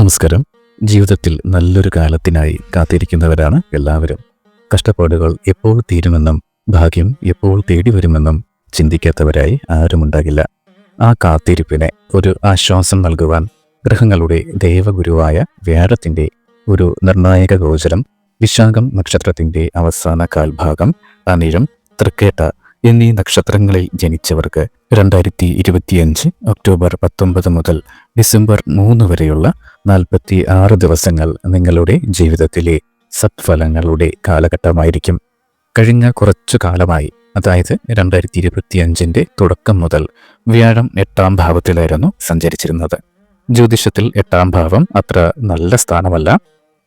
നമസ്കാരം. ജീവിതത്തിൽ നല്ലൊരു കാലത്തിനായി കാത്തിരിക്കുന്നവരാണ് എല്ലാവരും. കഷ്ടപ്പാടുകൾ എപ്പോൾ തീരുമെന്നും ഭാഗ്യം എപ്പോൾ തേടി വരുമെന്നും ചിന്തിക്കാത്തവരായി ആരുമുണ്ടാകില്ല ആ കാത്തിരിപ്പിനെ ഒരു ആശ്വാസം നൽകുവാൻ ഗ്രഹങ്ങളുടെ ദേവഗുരുവായ വ്യാഴത്തിന്റെ ഒരു നിർണായക ഗോചരം വിശാഖം നക്ഷത്രത്തിന്റെ അവസാന കാൽഭാഗം അനിഴം തൃക്കേട്ട എന്നീ നക്ഷത്രങ്ങളിൽ ജനിച്ചവർക്ക് രണ്ടായിരത്തി ഇരുപത്തിയഞ്ച് ഒക്ടോബർ പത്തൊമ്പത് മുതൽ ഡിസംബർ മൂന്ന് വരെയുള്ള നാൽപ്പത്തി ആറ് ദിവസങ്ങൾ നിങ്ങളുടെ ജീവിതത്തിലെ സത്ഫലങ്ങളുടെ കാലഘട്ടമായിരിക്കും. കഴിഞ്ഞ കുറച്ചു കാലമായി അതായത് രണ്ടായിരത്തി ഇരുപത്തിയഞ്ചിന്റെ തുടക്കം മുതൽ വ്യാഴം എട്ടാം ഭാവത്തിലായിരുന്നു സഞ്ചരിച്ചിരുന്നത്. ജ്യോതിഷത്തിൽ എട്ടാം ഭാവം അത്ര നല്ല സ്ഥാനമല്ല.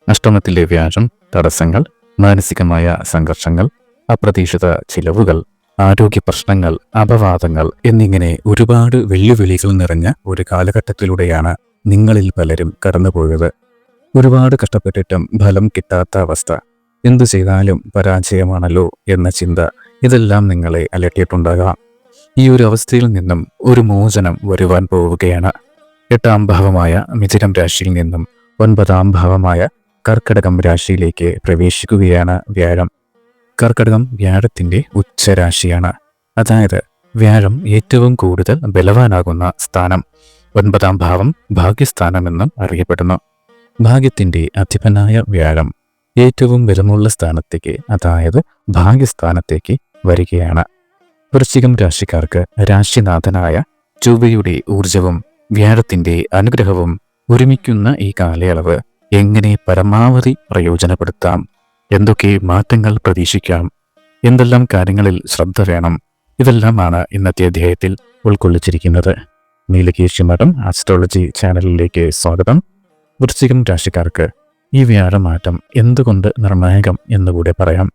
അഷ്ടമത്തിലെ വ്യാഴം തടസ്സങ്ങൾ മാനസികമായ സംഘർഷങ്ങൾ അപ്രതീക്ഷിത ചിലവുകൾ ആരോഗ്യ പ്രശ്നങ്ങൾ അപവാദങ്ങൾ എന്നിങ്ങനെ ഒരുപാട് വെല്ലുവിളികൾ നിറഞ്ഞ ഒരു കാലഘട്ടത്തിലൂടെയാണ് നിങ്ങളിൽ പലരും കടന്നുപോയത്. ഒരുപാട് കഷ്ടപ്പെട്ടിട്ടും ഫലം കിട്ടാത്ത അവസ്ഥ. എന്തു ചെയ്താലും പരാജയമാണല്ലോ എന്ന ചിന്ത ഇതെല്ലാം നിങ്ങളെ അലട്ടിയിട്ടുണ്ടാകാം. ഈ ഒരു അവസ്ഥയിൽ നിന്നും ഒരു മോചനം വരുവാൻ പോവുകയാണ്. എട്ടാം ഭാവമായ മിഥുനം രാശിയിൽ നിന്നും ഒൻപതാം ഭാവമായ കർക്കടകം രാശിയിലേക്ക് പ്രവേശിക്കുകയാണ് വ്യാഴം. കർക്കടകം വ്യാഴത്തിന്റെ ഉച്ചരാശിയാണ്. അതായത് വ്യാഴം ഏറ്റവും കൂടുതൽ ബലവാനാകുന്ന സ്ഥാനം. ഒൻപതാം ഭാവം ഭാഗ്യസ്ഥാനമെന്നും അറിയപ്പെടുന്നു. ഭാഗ്യത്തിന്റെ അധിപനായ വ്യാഴം ഏറ്റവും ബലമുള്ള സ്ഥാനത്തേക്ക് അതായത് ഭാഗ്യസ്ഥാനത്തേക്ക് വരികയാണ്. വൃശ്ചികം രാശിക്കാർക്ക് രാശിനാഥനായ ചൊവ്വയുടെ ഊർജവും വ്യാഴത്തിന്റെ അനുഗ്രഹവും ഒരുമിക്കുന്ന ഈ കാലയളവ് എങ്ങനെ പരമാവധി പ്രയോജനപ്പെടുത്താം? എന്തൊക്കെ മാറ്റങ്ങൾ പ്രതീക്ഷിക്കാം? എന്തെല്ലാം കാര്യങ്ങളിൽ ശ്രദ്ധ വേണം? ഇതെല്ലാമാണ് ഇന്നത്തെ അധ്യായത്തിൽ ഉൾക്കൊള്ളിച്ചിരിക്കുന്നത്. നീലകേശി മഠം ആസ്ട്രോളജി ചാനലിലേക്ക് സ്വാഗതം. വൃശ്ചികം രാശിക്കാർക്ക് ഈ വ്യാഴമാറ്റം എന്തുകൊണ്ട് നിർണായകം എന്നുകൂടെ പറയാം.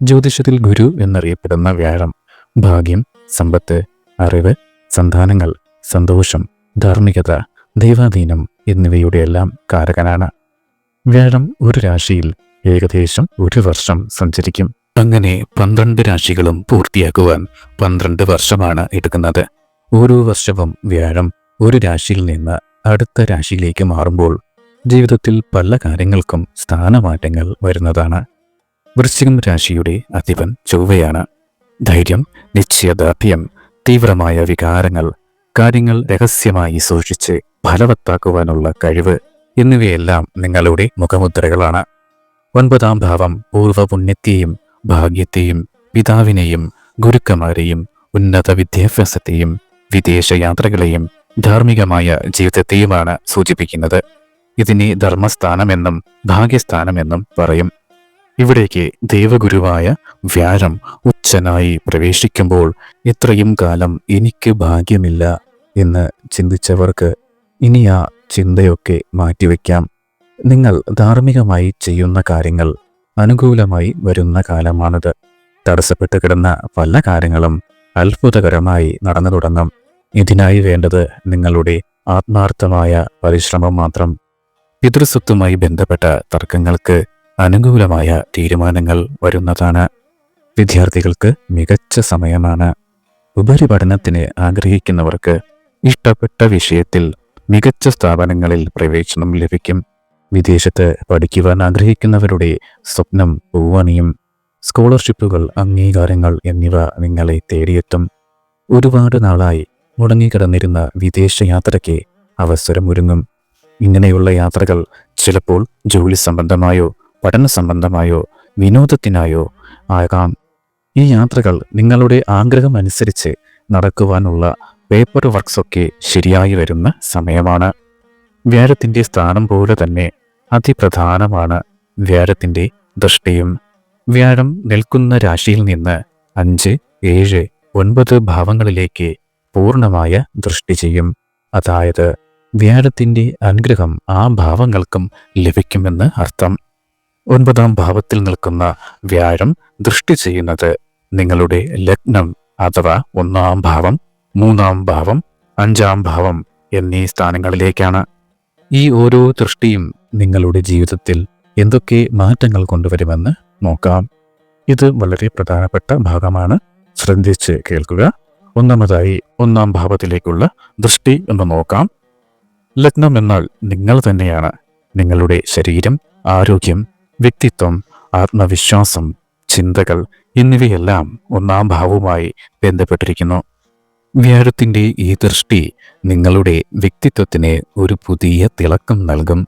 ജ്യോതിഷത്തിൽ ഗുരു എന്നറിയപ്പെടുന്ന വ്യാഴം ഭാഗ്യം സമ്പത്ത് അറിവ് സന്താനങ്ങൾ സന്തോഷം ധാർമ്മികത ദൈവാധീനം എന്നിവയുടെയെല്ലാം കാരകനാണ്. വ്യാഴം ഒരു രാശിയിൽ ഏകദേശം ഒരു വർഷം സഞ്ചരിക്കും. അങ്ങനെ പന്ത്രണ്ട് രാശികളും പൂർത്തിയാക്കുവാൻ പന്ത്രണ്ട് വർഷമാണ് എടുക്കുന്നത്. ഓരോ വർഷവും വ്യാഴം ഒരു രാശിയിൽ നിന്ന് അടുത്ത രാശിയിലേക്ക് മാറുമ്പോൾ ജീവിതത്തിൽ പല കാര്യങ്ങൾക്കും സ്ഥാനമാറ്റങ്ങൾ വരുന്നതാണ്. വൃശ്ചികം രാശിയുടെ അധിപൻ ചൊവ്വയാണ്. ധൈര്യം നിശ്ചയദാർഢ്യം തീവ്രമായ വികാരങ്ങൾ കാര്യങ്ങൾ രഹസ്യമായി സൂക്ഷിച്ച് ഫലവത്താക്കുവാനുള്ള കഴിവ് എന്നിവയെല്ലാം നിങ്ങളുടെ മുഖമുദ്രകളാണ്. ഒൻപതാം ഭാവം പൂർവപുണ്യത്തെയും ഭാഗ്യത്തെയും പിതാവിനെയും ഗുരുക്കന്മാരെയും ഉന്നത വിദ്യാഭ്യാസത്തെയും വിദേശയാത്രകളെയും ധാർമ്മികമായ ജീവിതത്തെയുമാണ് സൂചിപ്പിക്കുന്നത്. ഇതിനെ ധർമ്മസ്ഥാനമെന്നും ഭാഗ്യസ്ഥാനമെന്നും പറയും. ഇവിടേക്ക് ദേവഗുരുവായ വ്യാഴം ഉച്ചനായി പ്രവേശിക്കുമ്പോൾ ഇത്രയും കാലം എനിക്ക് ഭാഗ്യമില്ല എന്ന് ചിന്തിച്ചവർക്ക് ഇനി ആ ചിന്തയൊക്കെ മാറ്റിവെക്കാം. നിങ്ങൾ ധാർമ്മികമായി ചെയ്യുന്ന കാര്യങ്ങൾ അനുകൂലമായി വരുന്ന കാലമാണിത്. തടസ്സപ്പെട്ട് കിടന്ന പല കാര്യങ്ങളും അത്ഭുതകരമായി നടന്നു തുടങ്ങും. ഇതിനായി വേണ്ടത് നിങ്ങളുടെ ആത്മാർത്ഥമായ പരിശ്രമം മാത്രം. പിതൃസ്വത്തുമായി ബന്ധപ്പെട്ട തർക്കങ്ങൾക്ക് അനുകൂലമായ തീരുമാനങ്ങൾ വരുന്നതാണ്. വിദ്യാർത്ഥികൾക്ക് മികച്ച സമയമാണ്. ഉപരിപഠനത്തിന് ആഗ്രഹിക്കുന്നവർക്ക് ഇഷ്ടപ്പെട്ട വിഷയത്തിൽ മികച്ച സ്ഥാപനങ്ങളിൽ പ്രവേശനം ലഭിക്കും. വിദേശത്ത് പഠിക്കുവാൻ ആഗ്രഹിക്കുന്നവരുടെ സ്വപ്നം പൂവണിയും സ്കോളർഷിപ്പുകൾ അംഗീകാരങ്ങൾ എന്നിവ നിങ്ങളെ തേടിയെത്തും. ഒരുപാട് നാളായി മുടങ്ങിക്കിടന്നിരുന്ന വിദേശ യാത്രയ്ക്ക് അവസരമൊരുങ്ങും. ഇങ്ങനെയുള്ള യാത്രകൾ ചിലപ്പോൾ ജോലി സംബന്ധമായോ പഠന സംബന്ധമായോ വിനോദത്തിനായോ ആകാം. ഈ യാത്രകൾ നിങ്ങളുടെ ആഗ്രഹം അനുസരിച്ച് നടക്കുവാനുള്ള പേപ്പർ വർക്ക്സൊക്കെ ശരിയായി വരുന്ന സമയമാണ്. വ്യാഴത്തിന്റെ സ്ഥാനം പോലെ തന്നെ അതിപ്രധാനമാണ് വ്യാഴത്തിന്റെ ദൃഷ്ടിയും. വ്യാഴം നിൽക്കുന്ന രാശിയിൽ നിന്ന് അഞ്ച് ഏഴ് ഒൻപത് ഭാവങ്ങളിലേക്ക് പൂർണമായ ദൃഷ്ടി ചെയ്യും. അതായത് വ്യാഴത്തിന്റെ അനുഗ്രഹം ആ ഭാവങ്ങൾക്കും ലഭിക്കുമെന്ന് അർത്ഥം. ഒൻപതാം ഭാവത്തിൽ നിൽക്കുന്ന വ്യാഴം ദൃഷ്ടി ചെയ്യുന്നത് നിങ്ങളുടെ ലഗ്നം അഥവാ ഒന്നാം ഭാവം മൂന്നാം ഭാവം അഞ്ചാം ഭാവം എന്നീ സ്ഥാനങ്ങളിലേക്കാണ്. ഈ ഓരോ ദൃഷ്ടിയും നിങ്ങളുടെ ജീവിതത്തിൽ എന്തൊക്കെ മാറ്റങ്ങൾ കൊണ്ടുവരുമെന്ന് നോക്കാം. ഇത് വളരെ പ്രധാനപ്പെട്ട ഭാഗമാണ്. ശ്രദ്ധിച്ച് കേൾക്കുക. ഒന്നാമതായി ഒന്നാം ഭാവത്തിലേക്കുള്ള ദൃഷ്ടി ഒന്ന് നോക്കാം. ലഗ്നം എന്നാൽ നിങ്ങൾ തന്നെയാണ്. നിങ്ങളുടെ ശരീരം ആരോഗ്യം വ്യക്തിത്വം ആത്മവിശ്വാസം ചിന്തകൾ എന്നിവയെല്ലാം ഒന്നാം ഭാവവുമായി ബന്ധപ്പെട്ടിരിക്കുന്നു. വ്യാഴത്തിന്റെ ഈ ദൃഷ്ടി നിങ്ങളുടെ വ്യക്തിത്വത്തിന് ഒരു പുതിയ തിളക്കം നൽകും.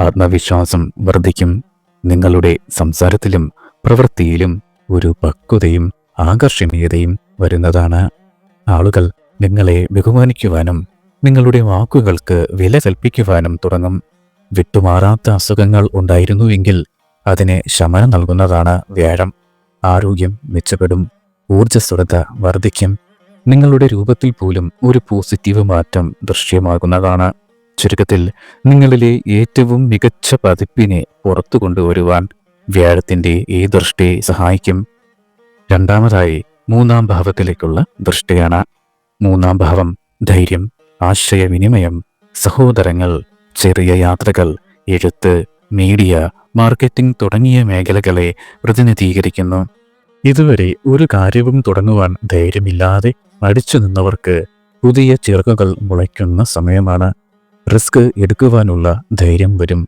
ആത്മവിശ്വാസം വർദ്ധിക്കും. നിങ്ങളുടെ സംസാരത്തിലും പ്രവൃത്തിയിലും ഒരു പക്വതയും ആകർഷണീയതയും വരുന്നതാണ്. ആളുകൾ നിങ്ങളെ ബഹുമാനിക്കുവാനും നിങ്ങളുടെ വാക്കുകൾക്ക് വില കൽപ്പിക്കുവാനും തുടങ്ങും. വിട്ടുമാറാത്ത അസുഖങ്ങൾ ഉണ്ടായിരുന്നുവെങ്കിൽ അതിനെ ശമനം നൽകുന്നതാണ് വ്യാഴം. ആരോഗ്യം മെച്ചപ്പെടും. ഊർജസ്വലത വർദ്ധിക്കും. നിങ്ങളുടെ രൂപത്തിൽ പോലും ഒരു പോസിറ്റീവ് മാറ്റം ദൃശ്യമാകുന്നതാണ്. ചുരുക്കത്തിൽ നിങ്ങളിലെ ഏറ്റവും മികച്ച പതിപ്പിനെ പുറത്തു കൊണ്ടുവരുവാൻ വ്യാഴത്തിന്റെ ഈ ദൃഷ്ടി സഹായിക്കും. രണ്ടാമതായി മൂന്നാം ഭാവത്തിലേക്കുള്ള ദൃഷ്ടിയാണ്. മൂന്നാം ഭാവം ധൈര്യം ആശയവിനിമയം സഹോദരങ്ങൾ ചെറിയ യാത്രകൾ എഴുത്ത് മീഡിയ മാർക്കറ്റിംഗ് തുടങ്ങിയ മേഖലകളെ പ്രതിനിധീകരിക്കുന്നു. ഇതുവരെ ഒരു കാര്യവും തുടങ്ങുവാൻ ധൈര്യമില്ലാതെ മടിച്ചു നിന്നവർക്ക് പുതിയ ചിറകുകൾ മുളയ്ക്കുന്ന സമയമാണ്. റിസ്ക് എടുക്കുവാനുള്ള ധൈര്യം വരും.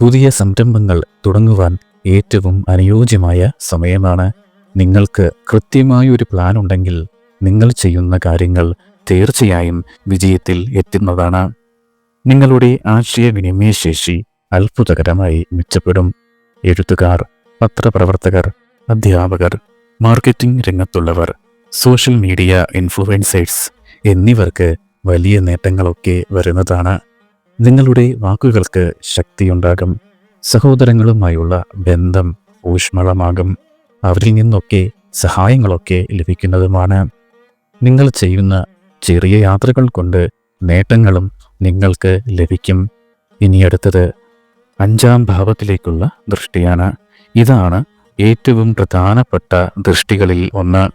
പുതിയ സംരംഭങ്ങൾ തുടങ്ങുവാൻ ഏറ്റവും അനുയോജ്യമായ സമയമാണ്. നിങ്ങൾക്ക് കൃത്യമായൊരു പ്ലാൻ ഉണ്ടെങ്കിൽ നിങ്ങൾ ചെയ്യുന്ന കാര്യങ്ങൾ തീർച്ചയായും വിജയത്തിൽ എത്തുന്നതാണ്. നിങ്ങളുടെ ആശയവിനിമയ ശേഷി അത്ഭുതകരമായി മെച്ചപ്പെടും. എഴുത്തുകാർ പത്രപ്രവർത്തകർ അധ്യാപകർ മാർക്കറ്റിംഗ് രംഗത്തുള്ളവർ സോഷ്യൽ മീഡിയ ഇൻഫ്ലുവൻസേഴ്സ് എന്നിവർക്ക് വലിയ നേട്ടങ്ങളൊക്കെ വരുന്നതാണ്. നിങ്ങളുടെ വാക്കുകൾക്ക് ശക്തിയുണ്ടാകും. സഹോദരങ്ങളുമായുള്ള ബന്ധം ഊഷ്മളമാകും. അവരിൽ നിന്നൊക്കെ സഹായങ്ങളൊക്കെ ലഭിക്കുന്നതുമാണ്. നിങ്ങൾ ചെയ്യുന്ന ചെറിയ യാത്രകൾ കൊണ്ട് നേട്ടങ്ങളും നിങ്ങൾക്ക് ലഭിക്കും. ഇനി അടുത്തത് അഞ്ചാം ഭാവത്തിലേക്കുള്ള ദൃഷ്ടിയാണ്. ഇതാണ് ഏറ്റവും പ്രധാനപ്പെട്ട ദൃഷ്ടികളിൽ ഒന്ന്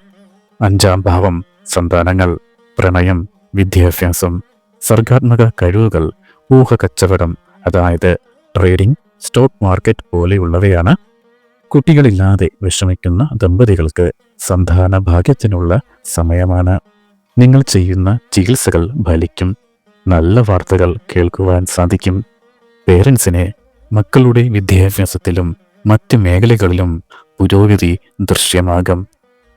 അഞ്ചാം ഭാവം സന്താനങ്ങൾ പ്രണയം വിദ്യാഭ്യാസം സർഗാത്മക കഴിവുകൾ ഊഹ കച്ചവടം അതായത് ട്രേഡിംഗ് സ്റ്റോക്ക് മാർക്കറ്റ് പോലെയുള്ളവയാണ്. കുട്ടികളില്ലാതെ വിഷമിക്കുന്ന ദമ്പതികൾക്ക് സന്താന ഭാഗ്യത്തിനുള്ള സമയമാണ്. നിങ്ങൾ ചെയ്യുന്ന ചികിത്സകൾ ഫലിക്കും. നല്ല വാർത്തകൾ കേൾക്കുവാൻ സാധിക്കും. പേരൻസിനെ മക്കളുടെ വിദ്യാഭ്യാസത്തിലും മറ്റ് മേഖലകളിലും പുരോഗതി ദൃശ്യമാകും.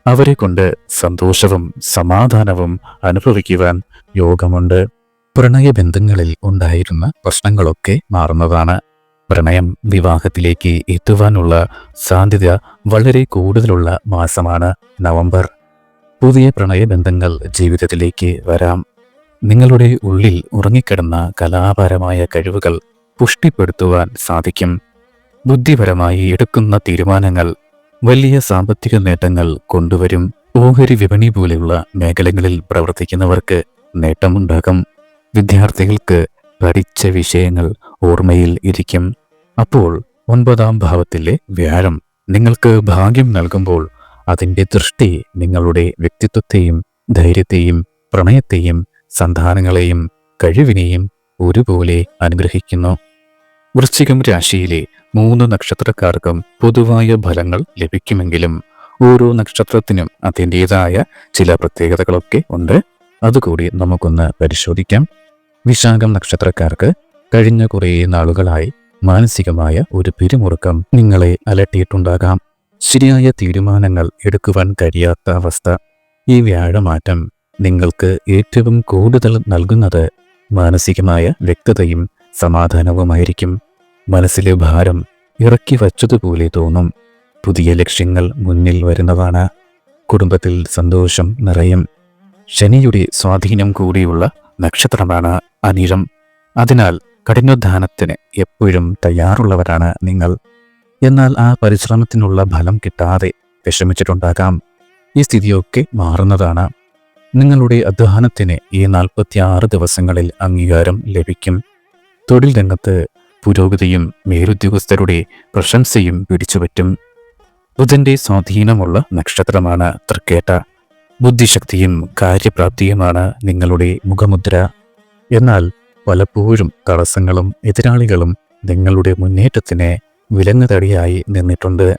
അവരെ കൊണ്ട് സന്തോഷവും സമാധാനവും അനുഭവിക്കുവാൻ യോഗമുണ്ട്. പ്രണയ ബന്ധങ്ങളിൽ ഉണ്ടായിരുന്ന പ്രശ്നങ്ങളൊക്കെ മാറുന്നതാണ്. പ്രണയം വിവാഹത്തിലേക്ക് എത്തുവാനുള്ള സാധ്യത വളരെ കൂടുതലുള്ള മാസമാണ് നവംബർ. പുതിയ പ്രണയ ബന്ധങ്ങൾ ജീവിതത്തിലേക്ക് വരാം. നിങ്ങളുടെ ഉള്ളിൽ ഉറങ്ങിക്കിടന്ന കലാപരമായ കഴിവുകൾ പുഷ്ടിപ്പെടുത്തുവാൻ സാധിക്കും. ബുദ്ധിപരമായി എടുക്കുന്ന തീരുമാനങ്ങൾ വലിയ സാമ്പത്തിക നേട്ടങ്ങൾ കൊണ്ടുവരും ഓഹരി വിപണി പോലെയുള്ള മേഖലകളിൽ പ്രവർത്തിക്കുന്നവർക്ക് നേട്ടമുണ്ടാകും. വിദ്യാർത്ഥികൾക്ക് പഠിച്ച വിഷയങ്ങൾ ഓർമ്മയിൽ ഇരിക്കും. അപ്പോൾ ഒൻപതാം ഭാവത്തിലെ വ്യാഴം നിങ്ങൾക്ക് ഭാഗ്യം നൽകുമ്പോൾ അതിന്റെ ദൃഷ്ടി നിങ്ങളുടെ വ്യക്തിത്വത്തെയും ധൈര്യത്തെയും പ്രണയത്തെയും സന്താനങ്ങളെയും കഴിവിനെയും ഒരുപോലെ അനുഗ്രഹിക്കുന്നു. വൃശ്ചികം രാശിയിലെ മൂന്ന് നക്ഷത്രക്കാർക്കും പൊതുവായ ഫലങ്ങൾ ലഭിക്കുമെങ്കിലും ഓരോ നക്ഷത്രത്തിനും അതിന്റെതായ ചില പ്രത്യേകതകളൊക്കെ ഉണ്ട്. അതുകൂടി നമുക്കൊന്ന് പരിശോധിക്കാം. വിശാഖം നക്ഷത്രക്കാർക്ക് കഴിഞ്ഞ കുറേ നാളുകളായി മാനസികമായ ഒരു പിരിമുറുക്കം നിങ്ങളെ അലട്ടിയിട്ടുണ്ടാകാം. ശരിയായ തീരുമാനങ്ങൾ എടുക്കുവാൻ കഴിയാത്ത അവസ്ഥ. ഈ വ്യാഴമാറ്റം നിങ്ങൾക്ക് ഏറ്റവും കൂടുതൽ നൽകുന്നത് മാനസികമായ വ്യക്തതയും സമാധാനവുമായിരിക്കും. മനസ്സിലെ ഭാരം ഇറക്കി വച്ചതുപോലെ തോന്നും. പുതിയ ലക്ഷ്യങ്ങൾ മുന്നിൽ വരുന്നതാണ്. കുടുംബത്തിൽ സന്തോഷം നിറയും. ശനിയുടെ സ്വാധീനം കൂടിയുള്ള നക്ഷത്രമാണ് അനിഴം. അതിനാൽ കഠിനോദ്ധാനത്തിന് എപ്പോഴും തയ്യാറുള്ളവരാണ് നിങ്ങൾ. എന്നാൽ ആ പരിശ്രമത്തിനുള്ള ഫലം കിട്ടാതെ വിഷമിച്ചിട്ടുണ്ടാകാം. ഈ സ്ഥിതിയൊക്കെ മാറുന്നതാണ്. നിങ്ങളുടെ അധ്വാനത്തിന് ഈ നാൽപ്പത്തിയാറ് ദിവസങ്ങളിൽ അംഗീകാരം ലഭിക്കും. തൊഴിൽ രംഗത്ത് പുരോഗതിയും മേലുദ്യോഗസ്ഥരുടെ പ്രശംസയും പിടിച്ചുപറ്റും. ബുധന്റെ സ്വാധീനമുള്ള നക്ഷത്രമാണ് തൃക്കേട്ട. ബുദ്ധിശക്തിയും കാര്യപ്രാപ്തിയുമാണ് നിങ്ങളുടെ മുഖമുദ്ര. എന്നാൽ പലപ്പോഴും തടസ്സങ്ങളും എതിരാളികളും നിങ്ങളുടെ മുന്നേറ്റത്തിന് വിലങ്ങുതടിയായി നിന്നിട്ടുണ്ട്.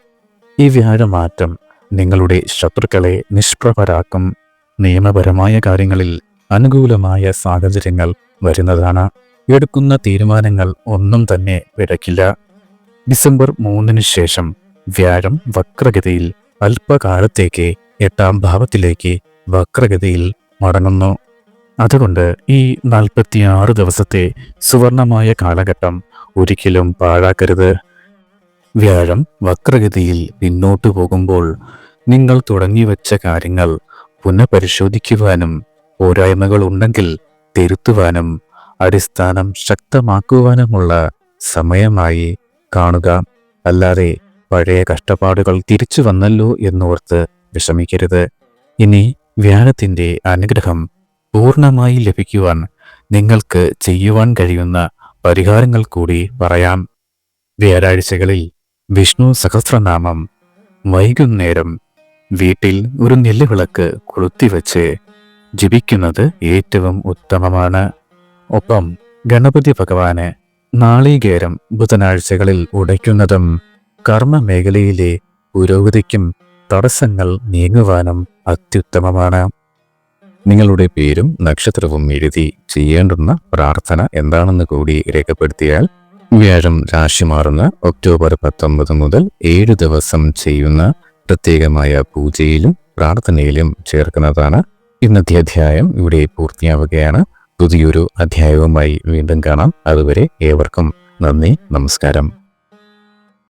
ഈ വ്യാഴമാറ്റം നിങ്ങളുടെ ശത്രുക്കളെ നിഷ്പ്രഭരാക്കും. നിയമപരമായ കാര്യങ്ങളിൽ അനുകൂലമായ സാഹചര്യങ്ങൾ വരുന്നതാണ്. എടുക്കുന്ന തീരുമാനങ്ങൾ ഒന്നും തന്നെ പിഴക്കില്ല ഡിസംബർ മൂന്നിന് ശേഷം വ്യാഴം വക്രഗതിയിൽ അല്പകാലത്തേക്ക് എട്ടാം ഭാവത്തിലേക്ക് വക്രഗതിയിൽ മടങ്ങുന്നു. അതുകൊണ്ട് ഈ നാൽപ്പത്തിയാറ് ദിവസത്തെ സുവർണമായ കാലഘട്ടം ഒരിക്കലും പാഴാക്കരുത്. വ്യാഴം വക്രഗതിയിൽ പിന്നോട്ടു പോകുമ്പോൾ നിങ്ങൾ തുടങ്ങിവെച്ച കാര്യങ്ങൾ പുനഃപരിശോധിക്കുവാനും പോരായ്മകൾ ഉണ്ടെങ്കിൽ തിരുത്തുവാനും അടിസ്ഥാനം ശക്തമാക്കുവാനുമുള്ള സമയമായി കാണുക. അല്ലാതെ പഴയ കഷ്ടപ്പാടുകൾ തിരിച്ചു വന്നല്ലോ എന്നോർത്ത് വിഷമിക്കരുത്. ഇനി വ്യാഴത്തിന്റെ അനുഗ്രഹം പൂർണമായി ലഭിക്കുവാൻ നിങ്ങൾക്ക് ചെയ്യുവാൻ കഴിയുന്ന പരിഹാരങ്ങൾ കൂടി പറയാം. വ്യാഴാഴ്ചകളിൽ വിഷ്ണു സഹസ്രനാമം വൈകുന്നേരം വീട്ടിൽ ഒരു നെല്ലുവിളക്ക് കൊളുത്തിവെച്ച് ജപിക്കുന്നത് ഏറ്റവും ഉത്തമമാണ്. ഒപ്പം ഗണപതി ഭഗവാന് നാളികേരം ബുധനാഴ്ചകളിൽ ഉടയ്ക്കുന്നതും കർമ്മ മേഖലയിലെ പുരോഗതിക്കും തടസ്സങ്ങൾ നീങ്ങുവാനും അത്യുത്തമമാണ്. നിങ്ങളുടെ പേരും നക്ഷത്രവും എഴുതി ചെയ്യേണ്ടുന്ന പ്രാർത്ഥന എന്താണെന്ന് കൂടി രേഖപ്പെടുത്തിയാൽ വ്യാഴം രാശി മാറുന്ന ഒക്ടോബർ പത്തൊമ്പത് മുതൽ ഏഴ് ദിവസം ചെയ്യുന്ന പ്രത്യേകമായ പൂജയിലും പ്രാർത്ഥനയിലും ചേർക്കുന്നതാണ് ഇന്നത്തെ അധ്യായം. ഇവിടെ പൂർത്തിയാവുകയാണ്. പുതിയൊരു അധ്യായവുമായി വീണ്ടും കാണാം. അതുവരെ ഏവർക്കും നന്ദി നമസ്കാരം.